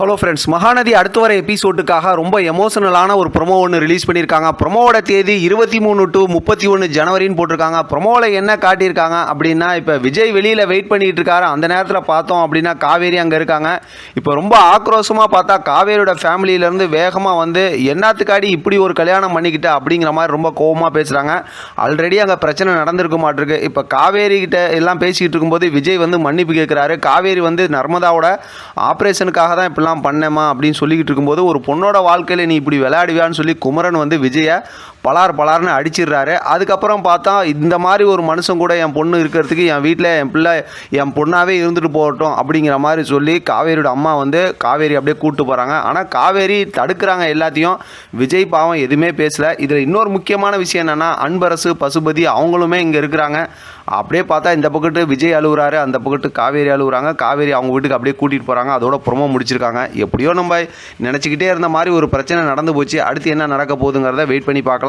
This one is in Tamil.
ஹலோ ஃப்ரெண்ட்ஸ் மகாநதி அடுத்து வர எபிசோட்டுக்காக ரொம்ப எமோஷனலான ஒரு ப்ரொமோ ஒன்று ரிலீஸ் பண்ணியிருக்காங்க. ப்ரொமோவோட தேதி இருபத்தி மூணு டு முப்பத்தி ஒன்று ஜனவரின்னு போட்டிருக்காங்க. ப்ரொமோவில் என்ன காட்டியிருக்காங்க அப்படின்னா இப்போ விஜய் வெளியில் வெயிட் பண்ணிகிட்டு இருக்காரு. அந்த நேரத்தில் பார்த்தோம் அப்படின்னா காவேரி அங்கே இருக்காங்க. இப்போ ரொம்ப ஆக்ரோஷமாக பார்த்தா காவேரியோட ஃபேமிலியிலேருந்து வேகமாக வந்து என்னத்துக்காடி இப்படி ஒரு கல்யாணம் பண்ணிக்கிட்ட? அப்படிங்கிற மாதிரி ரொம்ப கோவமாக பேசுகிறாங்க ஆல்ரெடி அங்கே பிரச்சனை நடந்திருக்க மாட்டிருக்கு. இப்போ காவேரி கிட்ட எல்லாம் பேசிக்கிட்டு இருக்கும்போது விஜய் வந்து மன்னிப்பு கேட்குறாரு காவேரி வந்து நர்மதாவோட ஆப்ரேஷனுக்காக தான் இப்படிலாம் பண்ணேமா அப்படின்னு சொல்லிக்கிட்டு இருக்கும்போது ஒரு பொண்ணோட வாழ்க்கையில் நீ இப்படி விளையாடுவியான்னு சொல்லி குமரன் வந்து விஜயை பலார் பலார்னு அடிச்சிடுறாரு. அதுக்கப்புறம் பார்த்தா இந்த மாதிரி ஒரு மனுஷன் கூட என் பொண்ணு இருக்கிறதுக்கு என் வீட்டில் என் பிள்ளை என் பொண்ணாகவே இருந்துட்டு போகட்டும் அப்படிங்கிற மாதிரி சொல்லி காவேரியோட அம்மா வந்து காவேரி அப்படியே கூப்பிட்டு போகிறாங்க ஆனால் காவேரி தடுக்கிறாங்க எல்லாத்தையும். விஜய் பாவம் எதுவுமே பேசல. இதில் இன்னொரு முக்கியமான விஷயம் என்னென்னா அன்பரசு பசுபதி அவங்களுமே இங்கே இருக்கிறாங்க. அப்படியே பார்த்தா இந்த பக்கத்து விஜய் அழுகுறாரு அந்த பக்கத்து காவேரி அழுகுறாங்க காவேரி அவங்க வீட்டுக்கு அப்படியே கூட்டிகிட்டு போகிறாங்க அதோட புறமோ முடிச்சிருக்காங்க. எப்படியோ நம்ம நினச்சிக்கிட்டே இருந்த மாதிரி ஒரு பிரச்சனை நடந்து போச்சு. அடுத்து என்ன நடக்க போகுதுங்கிறத வெயிட் பண்ணி பார்க்கலாம்.